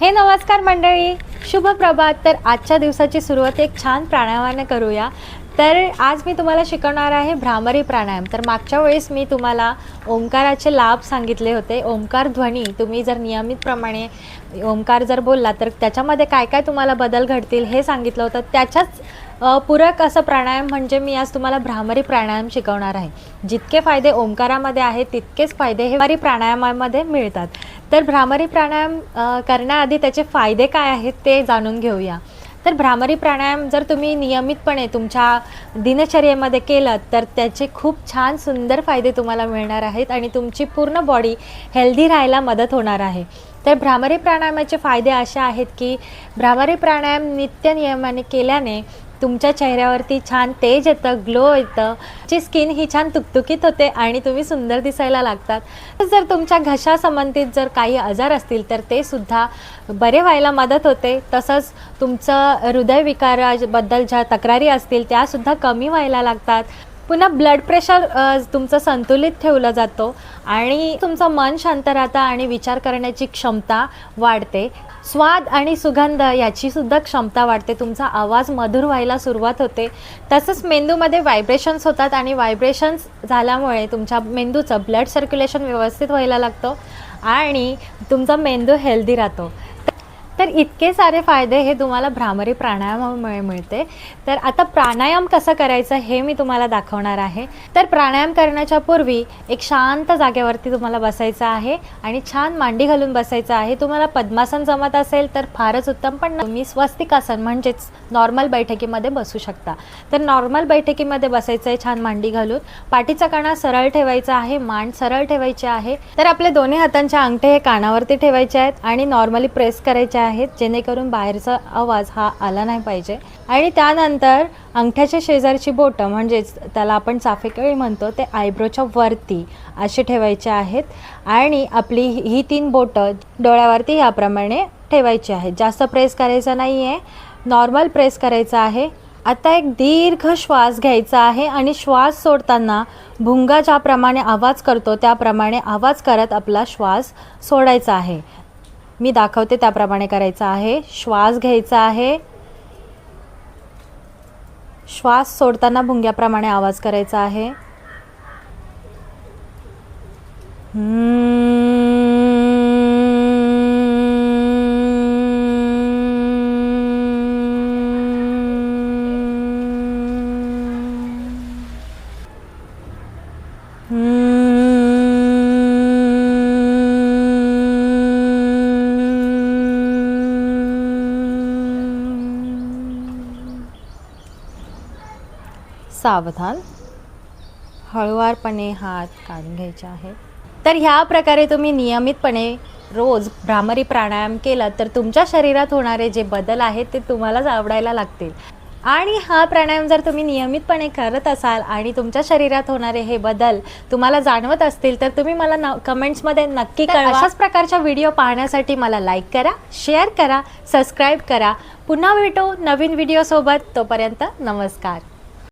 हे नमस्कार मंडळी. शुभ प्रभात. तर आजच्या दिवसाची सुरुवात एक छान प्राणायामाने करूया. तर आज मी तुम्हाला शिकवणार आहे भ्रामरी प्राणायाम. तर मागच्या वेळेस मी तुम्हाला ओंकाराचे लाभ सांगितले होते. ओंकार ध्वनी तुम्ही जर नियमितप्रमाणे ओंकार जर बोलला तर त्याच्यामध्ये काय काय तुम्हाला बदल घडतील हे सांगितलं होतं. त्याच्याच पूरक असं प्राणायाम म्हणजे मी आज तुम्हाला भ्रामरी प्राणायाम शिकवणार आहे. जितके फायदे ओंकारामध्ये आहेत तितकेच फायदे हे प्राणायामामध्ये मिळतात. तर भ्रामरी प्राणायाम करण्याआधी त्याचे फायदे काय आहेत ते जाणून घेऊया. तर भ्रामरी प्राणायाम जर तुम्ही नियमितपणे तुमच्या दिनचर्येमध्ये केलं तर त्याचे खूप छान सुंदर फायदे तुम्हाला मिळणार आहेत आणि तुमची पूर्ण बॉडी हेल्दी राहायला मदत होणार आहे. तर भ्रामरी प्राणायामाचे फायदे असे आहेत की भ्रामरी प्राणायाम नित्य नियमाने केल्याने तुमच्या चेहऱ्यावरती छान तेज येतं ग्लो येतं. जी स्किन ही छान तुकतुकीत होते आणि तुम्ही सुंदर दिसायला लागतात. जर तुमच्या घशा संबंधित जर काही आजार असतील तर ते सुद्धा बरे व्हायला मदत होते. तसंच तुमचं हृदयविकाराबद्दल ज्या तक्रारी असतील त्यासुद्धा कमी व्हायला लागतात. पुन्हा ब्लड प्रेशर तुमचं संतुलित ठेवलं जातो आणि तुमचं मन शांत राहतं आणि विचार करण्याची क्षमता वाढते. स्वाद आणि सुगंध याची सुद्धा क्षमता वाढते. तुमचा आवाज मधुर व्हायला सुरुवात होते. तसंच मेंदूमध्ये व्हायब्रेशन्स होतात आणि व्हायब्रेशन्स झाल्यामुळे तुमच्या मेंदूचं ब्लड सर्क्युलेशन व्यवस्थित व्हायला लागतं आणि तुमचा मेंदू हेल्दी राहतो. तर इतके सारे फायदे हे तुम्हाला भ्रामरी प्राणायामामुळे मिळते. तर आता प्राणायाम कसं करायचं हे मी तुम्हाला दाखवणार आहे. तर प्राणायाम करण्याच्या पूर्वी एक शांत जागेवरती तुम्हाला बसायचं आहे आणि छान मांडी घालून बसायचं आहे. तुम्हाला पद्मासन जमत असेल तर फारच उत्तम पण तुम्ही स्वस्तिकासन म्हणजेच नॉर्मल बैठकीमध्ये बसू शकता. तर नॉर्मल बैठकीमध्ये बसायचं आहे छान मांडी घालून. पाठीचा कणा सरळ ठेवायचा आहे मान सरळ ठेवायचे आहे. तर आपले दोन्ही हातांचे अंगठे हे कानावरती ठेवायचे आहेत आणि नॉर्मली प्रेस करायचे आहेत जेणेकरून बाहेरचा आवाज हा आला नाही पाहिजे. आणि त्यानंतर अंगठ्याच्या शेजारची बोटं म्हणजेच त्याला आपण चाफेकळी म्हणतो ते आयब्रोच्या वरती असे ठेवायचे आहेत. आणि आपली ही ही तीन बोटं डोळ्यावरती ह्याप्रमाणे ठेवायची आहेत. जास्त प्रेस करायचं नाही आहे नॉर्मल प्रेस करायचं आहे. आता एक दीर्घ श्वास घ्यायचा आहे आणि श्वास सोडताना भुंगा ज्याप्रमाणे आवाज करतो त्याप्रमाणे आवाज करत आपला श्वास सोडायचा आहे. मी दाखवते त्याप्रमाणे करायचं आहे. श्वास घ्यायचा आहे. श्वास सोडताना भुंग्याप्रमाणे आवाज करायचा आहे. सावधान हळुवारपणे हात काढून घ्यायचे आहेत. तर ह्या प्रकारे तुम्ही नियमितपणे रोज भ्रामरी प्राणायाम केला तर तुमच्या शरीरात होणारे जे बदल आहेत ते तुम्हालाच आवडायला लागतील. आणि हा प्राणायाम जर तुम्ही नियमितपणे करत असाल आणि तुमच्या शरीरात होणारे हे बदल तुम्हाला जाणवत असतील तर तुम्ही मला न कमेंट्समध्ये नक्की कळवा. अशाच प्रकारच्या व्हिडिओ पाहण्यासाठी मला लाईक करा शेअर करा सबस्क्राईब करा. पुन्हा भेटू नवीन व्हिडिओसोबत तोपर्यंत नमस्कार.